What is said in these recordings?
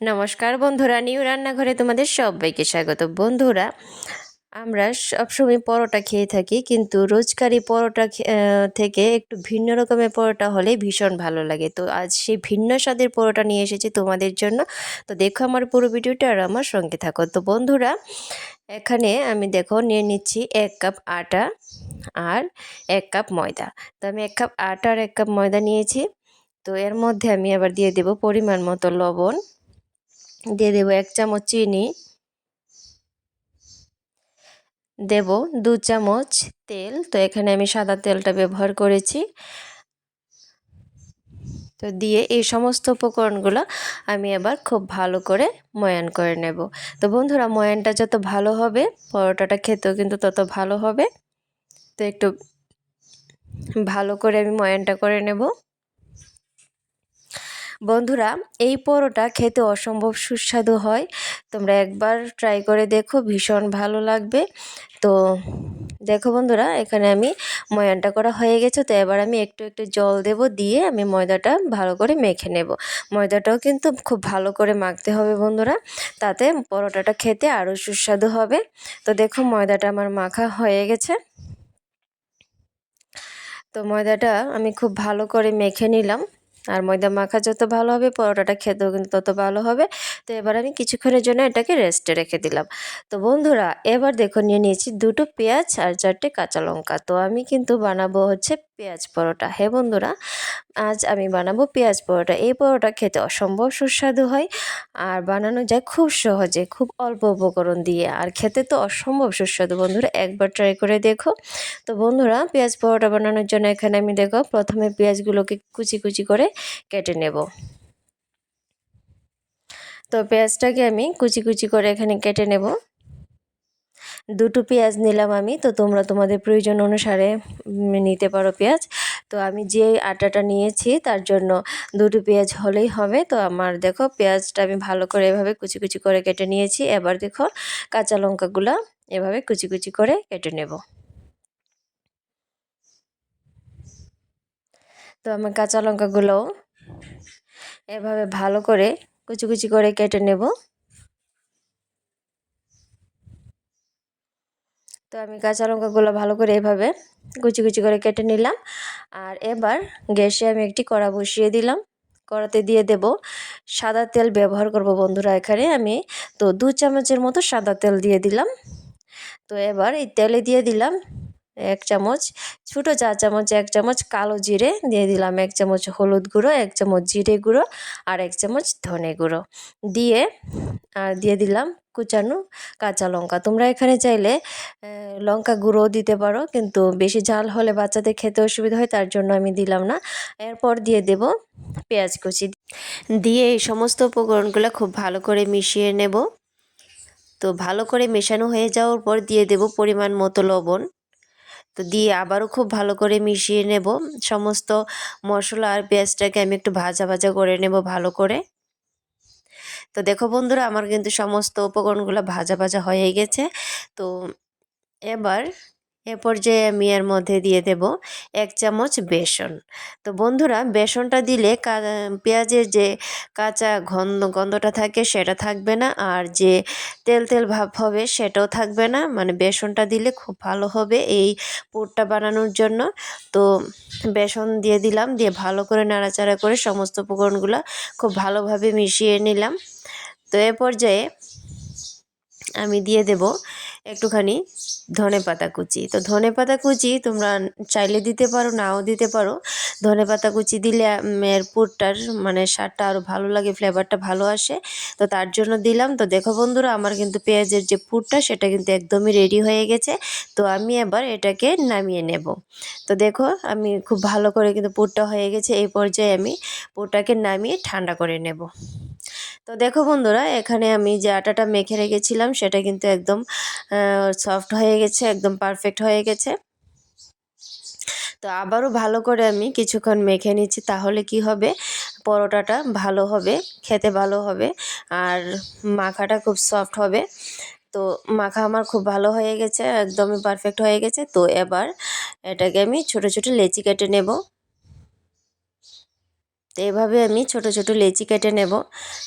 নমস্কার বন্ধুরা, নিউ রান্নাঘরে তোমাদের সবাইকে স্বাগত। বন্ধুরা, আমরা সবসময় পরোটা খেয়ে থাকি, কিন্তু রোজকারি পরোটা থেকে একটু ভিন্ন রকমের পরোটা হলে ভীষণ ভালো লাগে। তো আজ সেই ভিন্ন স্বাদের পরোটা নিয়ে এসেছি তোমাদের জন্য। তো দেখো আমার পুরো ভিডিওটা আর আমার সঙ্গে থাকো। তো বন্ধুরা, এখানে আমি দেখো নিয়ে নিচ্ছি এক কাপ আটা আর এক কাপ ময়দা। তো আমি এক কাপ আটা আর এক কাপ ময়দা নিয়েছি। তো এর মধ্যে আমি আবার দিয়ে দেব পরিমাণ মতো লবণ। দিয়ে দেব এক চামচ চিনি। দেব দু চামচ তেল। তো এখানে আমি সাদা তেলটা ব্যবহার করেছি। তো দিয়ে এই সমস্ত উপকরণগুলো আমি আবার খুব ভালো করে ময়ান করে নেব। তো বন্ধুরা, ময়ানটা যত ভালো হবে, পরোটাটা খেতেও কিন্তু তত ভালো হবে। তো একটু ভালো করে আমি ময়ানটা করে নেব। বন্ধুরা, এই পরোটা খেতে অসম্ভব সুস্বাদু হয়। তোমরা একবার ট্রাই করে দেখো, ভীষণ ভালো লাগবে। তো দেখো বন্ধুরা, এখানে আমি ময়ানটা করা হয়ে গেছে। তো এবার আমি একটু একটু জল দেব, দিয়ে আমি ময়দাটা ভালো করে মেখে নেব। ময়দাটাও কিন্তু খুব ভালো করে মাখতে হবে বন্ধুরা, তাতে পরোটাটা খেতে আরও সুস্বাদু হবে। তো দেখো, ময়দাটা আমার মাখা হয়ে গেছে। তো ময়দাটা আমি খুব ভালো করে মেখে নিলাম। আর ময়দা মাখা যত ভালো হবে, পরোটাটা খেতেও কিন্তু তত ভালো হবে। তো এবার আমি কিছুক্ষণের জন্য এটাকে রেস্টে রেখে দিলাম। তো বন্ধুরা, এবার দেখো নিয়ে নিয়েছি দুটো পেঁয়াজ আর চারটে কাঁচা লঙ্কা। তো আমি কিন্তু বানাবো হচ্ছে পেঁয়াজ পরোটা। হ্যাঁ বন্ধুরা, আজ আমি বানাবো পেঁয়াজ পরোটা। এই পরোটা খেতে অসম্ভব সুস্বাদু হয় আর বানানো যায় খুব সহজে, খুব অল্প উপকরণ দিয়ে। আর খেতে তো অসম্ভব সুস্বাদু বন্ধুরা, একবার ট্রাই করে দেখো। তো বন্ধুরা, পেঁয়াজ পরোটা বানানোর জন্য এখানে আমি দেখো, প্রথমে পেঁয়াজগুলোকে কুচি কুচি করে কেটে নেব। তো পেঁয়াজটাকে আমি কুচি কুচি করে এখানে কেটে নেব। দুটো পেঁয়াজ নিলাম আমি, তো তোমরা তোমাদের প্রয়োজন অনুসারে নিতে পারো পেঁয়াজ। তো আমি যে আটাটা নিয়েছি, তার জন্য দুটো পেঁয়াজ হলেই হবে। তো আমার দেখো পেঁয়াজটা আমি ভালো করে এভাবে কুচি কুচি করে কেটে নিয়েছি। এবার দেখো কাঁচা লঙ্কাগুলো এভাবে কুচি কুচি করে কেটে নেব। তো আমি কাঁচা লঙ্কাগুলোও এভাবে ভালো করে কুচি কুচি করে কেটে নেব। তো আমি কাঁচা লঙ্কাগুলো ভালো করে এভাবে কুচি কুচি করে কেটে নিলাম। আর এবার গ্যাসে আমি একটি কড়া বসিয়ে দিলাম। কড়াতে দিয়ে দেব সাদা তেল ব্যবহার করব বন্ধুরা এখানে। আমি তো দু চামচের মতো সাদা তেল দিয়ে দিলাম। তো এবার এই তেলে দিয়ে দিলাম এক চামচ, ছোটো চা চামচ, এক চামচ কালো জিরে দিয়ে দিলাম, এক চামচ হলুদ গুঁড়ো, এক চামচ জিরে গুঁড়ো আর এক চামচ ধনে গুঁড়ো দিয়ে আর দিয়ে দিলাম কুচানো কাঁচা লঙ্কা। তোমরা এখানে চাইলে লঙ্কা গুঁড়ো দিতে পারো, কিন্তু বেশি ঝাল হলে বাচ্চাদের খেতে অসুবিধা হয়, তার জন্য আমি দিলাম না। এরপর দিয়ে দেব পেঁয়াজ কুচি। দিয়ে এই সমস্ত উপকরণগুলো খুব ভালো করে মিশিয়ে নেব। তো ভালো করে মেশানো হয়ে যাওয়ার পর দিয়ে দেব পরিমাণ মতো লবণ। তো দিয়ে আবারও খুব ভালো করে মিশিয়ে নেব। সমস্ত মশলা আর পেঁয়াজটাকে আমি একটু ভাজা ভাজা করে নেব ভালো করে। তো দেখো বন্ধুরা, আমার কিন্তু সমস্ত উপকরণগুলো ভাজা ভাজা হয়ে গেছে। তো এবার এ পর্যায়ে আমি এর মধ্যে দিয়ে দেব এক চামচ বেসন। তো বন্ধুরা, বেসনটা দিলে পেঁয়াজের যে কাঁচা গন্ধ, গন্ধটা থাকে সেটা থাকবে না, আর যে তেল তেল ভাব হবে সেটাও থাকবে না। মানে বেসনটা দিলে খুব ভালো হবে এই পুরটা বানানোর জন্য। তো বেসন দিয়ে দিলাম, দিয়ে ভালো করে নাড়াচাড়া করে সমস্ত উপকরণগুলো খুব ভালোভাবে মিশিয়ে নিলাম। তো এ পর্যায়ে আমি দিয়ে দেব একটুখানি ধনে পাতা কুচি। তো ধনে পাতা কুচি তোমরা চাইলে দিতে পারো, নাও দিতে পারো। ধনে পাতা কুচি দিলে এর পুরটার মানে স্বাদটা আরও ভালো লাগে, ফ্লেভারটা ভালো আসে। তো তার জন্য দিলাম। তো দেখো বন্ধুরা, আমার কিন্তু পেঁয়াজের যে পুরটা, সেটা কিন্তু একদমই রেডি হয়ে গেছে। তো আমি এবার এটাকে নামিয়ে নেব। তো দেখো, আমি খুব ভালো করে কিন্তু পুরটা হয়ে গেছে। এই পর্যায়ে আমি পুরটাকে নামিয়ে ঠান্ডা করে নেব। তো দেখো বন্ধুরা, এখানে আমি যে আটাটা মেখে রেখেছিলাম, সেটা কিন্তু একদম সফট হয়ে গেছে, একদম পারফেক্ট হয়ে গেছে। তো আবারও ভালো করে আমি কিছুক্ষণ মেখে নিচ্ছি, তাহলে কি হবে? পরোটাটা ভালো হবে, খেতে ভালো হবে, আর মাখাটা খুব সফট হবে। তো মাখা আমার খুব ভালো হয়ে গেছে, একদমই পারফেক্ট হয়ে গেছে। তো এবার এটাকে আমি ছোট ছোট লেচি কেটে নেব। তো এভাবে আমি ছোট ছোট লেচি কেটে নেব।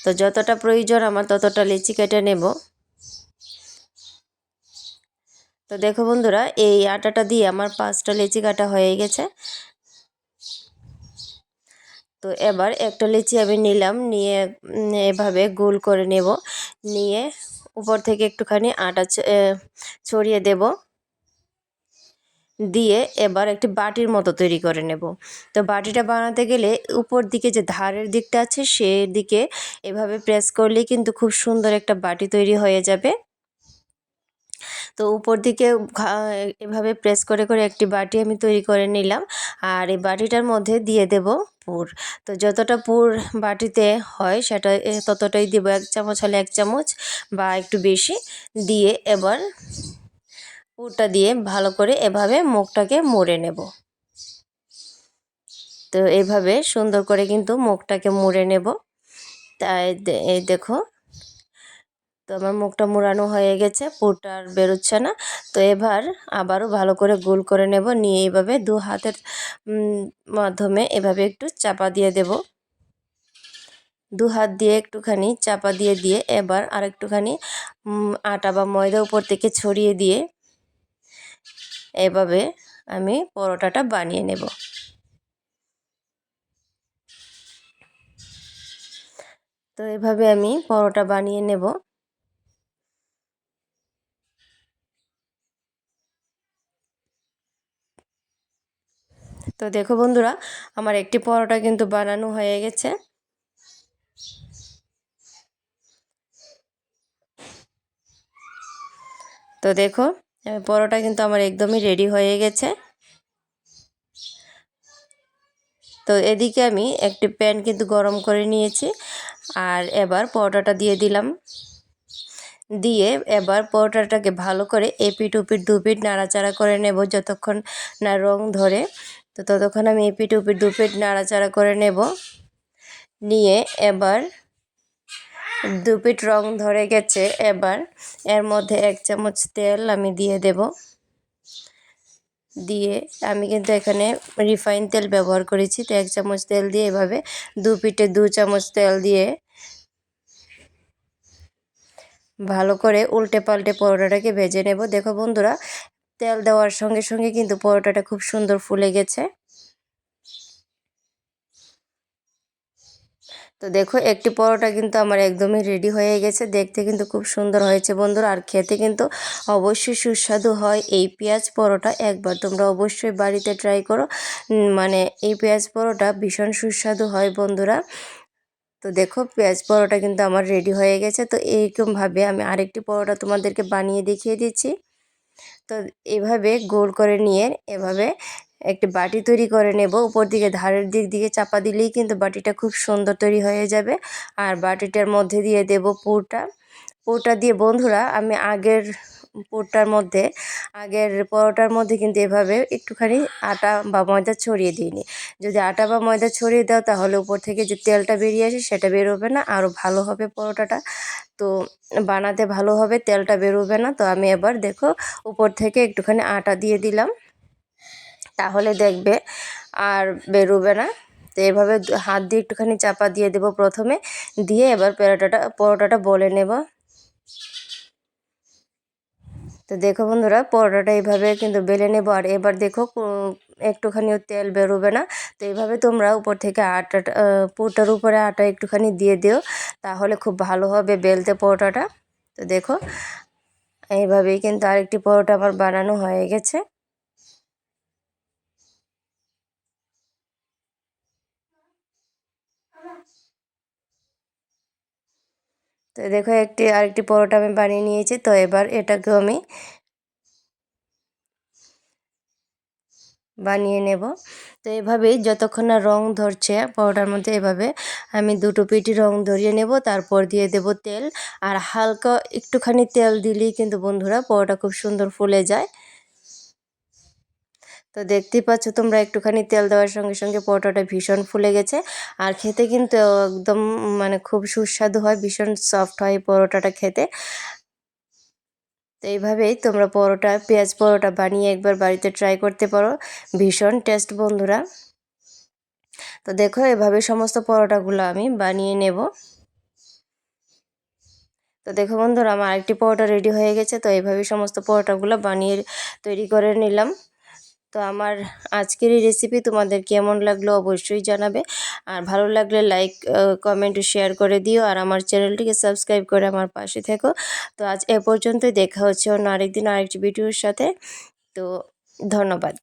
তো যতটা প্রয়োজন আমার ততটা লেচি কেটে নেব। তো দেখো বন্ধুরা, এই আটাটা দিয়ে আমার পাঁচটা লেচি কাটা হয়ে গেছে। তো এবার একটা লিচি আমি নিলাম, নিয়ে এভাবে গোল করে নেব। নিয়ে উপর থেকে একটুখানি আটা ছড়িয়ে দেব। দিয়ে এবার একটি বাটির মতো তৈরি করে নেব। তো বাটিটা বানাতে গেলে উপর দিকে যে ধারের দিকটা আছে, সেদিকে এভাবে প্রেস করলে কিন্তু খুব সুন্দর একটা বাটি তৈরি হয়ে যাবে। তো উপর দিকে এভাবে প্রেস করে করে একটি বাটি আমি তৈরি করে নিলাম আর এই বাটিটার মধ্যে দিয়ে দেব পুর। তো যতটা পুর বাটিতে হয়, সেটা ততটাই দেবো, এক চামচ হলে এক চামচ বা একটু বেশি। দিয়ে এবার পুরটা দিয়ে ভালো করে এভাবে মুখটাকে মুড়ে নেব। তো এভাবে সুন্দর করে কিন্তু মুখটাকে মুড়ে নেব। তাই এই দেখো, তো আমার মুখটা মুড়ানো হয়ে গেছে, পুরটা আর বেরোচ্ছে না। তো এবার আবারও ভালো করে গোল করে নেব, নিয়ে এইভাবে দু হাতের মাধ্যমে এভাবে একটু চাপা দিয়ে দেব। দু হাত দিয়ে একটুখানি চাপা দিয়ে দিয়ে এবার আর একটুখানি আটা বা ময়দা উপর থেকে ছড়িয়ে দিয়ে এভাবে আমি পরোটাটা বানিয়ে নেব। তো এভাবে আমি পরোটা বানিয়ে নেব। তো দেখো বন্ধুরা, আমার একটি পরোটা কিন্তু বানানো হয়ে গেছে। তো দেখো পরোটা কিন্তু আমার একদমই রেডি হয়ে গেছে। তো এদিকে আমি একটি প্যান কিন্তু গরম করে নিয়েছি আর এবার পরোটাটা দিয়ে দিলাম। দিয়ে এবার পরোটাটাকে ভালো করে এপিট উপিট দুপিট নাড়াচাড়া করে নেব যতক্ষণ না রং ধরে। তো ততক্ষণ আমি এপিট উপিট দুপিট নাড়াচাড়া করে নেব। নিয়ে এবার দুপিট রং ধরে গেছে, এবার এর মধ্যে এক চামচ তেল আমি দিয়ে দেব। দিয়ে আমি কিন্তু এখানে রিফাইন তেল ব্যবহার করেছি, তো এক চামচ তেল দিয়ে এভাবে দু পিঠে দু চামচ তেল দিয়ে ভালো করে উল্টে পাল্টে পরোটাটাকে ভেজে নেব। দেখো বন্ধুরা, তেল দেওয়ার সঙ্গে সঙ্গে কিন্তু পরোটাটা খুব সুন্দর ফুলে গেছে। তো দেখো, একটি পরোটা কিন্তু আমার একদমই রেডি হয়ে গেছে। দেখতে কিন্তু খুব সুন্দর হয়েছে বন্ধুরা। আর খেতে কিন্তু অবশ্যই সুস্বাদু হয় এই পেঁয়াজ পরোটা একবার। তোমরা অবশ্যই বাড়িতে ট্রাই করো। মানে এই পেঁয়াজ পরোটা ভীষণ সুস্বাদু হয় বন্ধুরা। তো দেখো, পেঁয়াজ পরোটা কিন্তু আমার রেডি হয়ে গেছে। তো এইরকমভাবে আমি আরেকটি পরোটা তোমাদেরকে বানিয়ে দেখিয়ে দিচ্ছি। তো এভাবে গোল করে নিয়ে এভাবে একটি বাটি তৈরি করে নেব। উপর দিকে ধারের দিক দিকে চাপা দিলেই কিন্তু বাটিটা খুব সুন্দর তৈরি হয়ে যাবে। আর বাটিটার মধ্যে দিয়ে দেব পুরটা। পুরটা দিয়ে বন্ধুরা, আমি আগের পুরটার মধ্যে, আগের পরোটার মধ্যে কিন্তু এভাবে একটুখানি আটা বা ময়দা ছড়িয়ে দিইনি। যদি আটা বা ময়দা ছড়িয়ে দাও, তাহলে উপর থেকে যে তেলটা বেরিয়ে আসে, সেটা বেরোবে না। আরও ভালো হবে পরোটাটা। তো বানাতে ভালো হবে, তেলটা বেরোবে না। তো আমি এবার দেখো, উপর থেকে একটুখানি আটা দিয়ে দিলাম। তাহলে দেখবে আর বেরোবে না। তো এভাবে হাত দিয়ে একটুখানি চাপা দিয়ে দেব প্রথমে। দিয়ে এবার পরোটাটা পরোটাটা বলে নেব। তো দেখো বন্ধুরা, পরোটাটা এইভাবে কিন্তু বেলে নেব। আর এবার দেখো একটুখানিও তেল বেরোবে না। তো এইভাবে তোমরা উপর থেকে আটাটা পুরোটার উপরে আটা একটুখানি দিয়ে দিও। তাহলে খুব ভালো হবে বেলতে পরোটাটা। তো দেখো, এইভাবেই কিন্তু আরেকটি পরোটা আমার বানানো হয়ে গেছে। তো দেখো একটি, আরেকটি পরোটা আমি বানিয়ে নিয়েছি, তো এবার এটাকেও আমি বানিয়ে নেব। তো এভাবেই যতক্ষণ না রং ধরছে পরোটার মধ্যে, এভাবে আমি দুটো পিটি রং ধরিয়ে নেব, তারপর দিয়ে দেব তেল। আর হালকা একটুখানি তেল দিলেই কিন্তু বন্ধুরা পরোটা খুব সুন্দর ফুলে যায়। তো দেখতেই পাচ্ছ তোমরা একটুখানি তেল দেওয়ার সঙ্গে সঙ্গে পরোটাটা ভীষণ ফুলে গেছে। আর খেতে কিন্তু একদম মানে খুব সুস্বাদু হয়, ভীষণ সফট হয় পরোটাটা খেতে। তো এইভাবেই তোমরা পরোটা, পেঁয়াজ পরোটা বানিয়ে একবার বাড়িতে ট্রাই করতে পারো। ভীষণ টেস্ট বন্ধুরা। তো দেখো এভাবে সমস্ত পরোটাগুলো আমি বানিয়ে নেব। তো দেখো বন্ধুরা, আমার আরেকটি পরোটা রেডি হয়ে গেছে। তো এইভাবে সমস্ত পরোটাগুলো বানিয়ে তৈরি করে নিলাম। তো আমার আজকের এই রেসিপি তোমাদের কেমন লাগল অবশ্যই জানাবে। আর ভালো লাগলে লাইক কমেন্ট শেয়ার করে দিও। আর আমার চ্যানেলটিকে সাবস্ক্রাইব করে আমার পাশে থেকো। তো আজ এ পর্যন্তই, দেখা হচ্ছে অন্য আরেকদিন আরেকটি ভিডিওর সাথে। তো ধন্যবাদ।